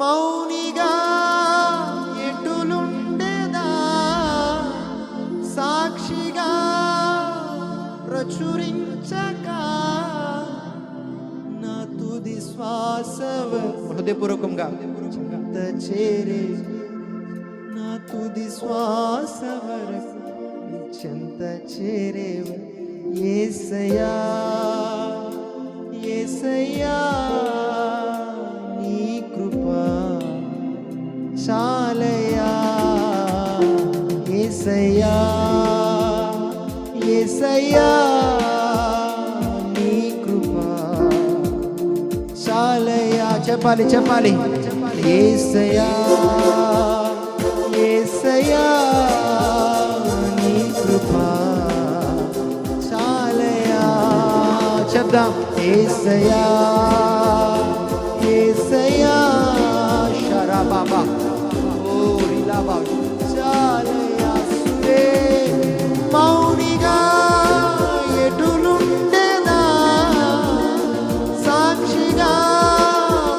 మౌనిగా ఎటులుండేదా? సాక్షిగా ప్రచురించక నా తుది శ్వాసవ హృదయపూర్వకంగా. చింత చేరే నా తుది శ్వాస వరకు చెంత చేరేవ. ఏసయ్యా ఏసయ్యా. ఏసయ్యా ఏసయ్యా నీ కృపా చాలయా చెప్పాలి చెప్పాలి ఏసయ్యా ఏసయ్యా నీ కృపా చాలయా చెప్దాం ఏసయ్యా ఏసయ్యా షరా బాబా ఓ రిలా బాబా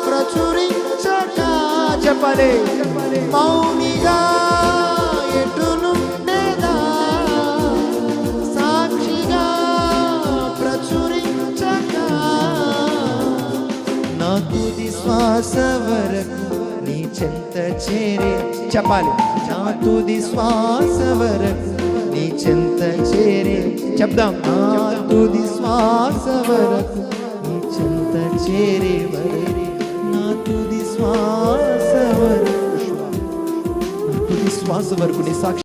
ప్రచురించక చెప్పలే. మౌనిగా ఎటులుండేదా సాక్షిగా ప్రచురించక. నా తుది శ్వాస వరకు నీ చెంత చేరే. చెప్పాలి. నా తుది శ్వాస వరకు నీ చెంత చేరే. చెప్దాం. నా తుది శ్వాస వరకు చేరే వరకు నా తుది శ్వాస వరకు నా తుది శ్వాస వరకు నీ సాక్షి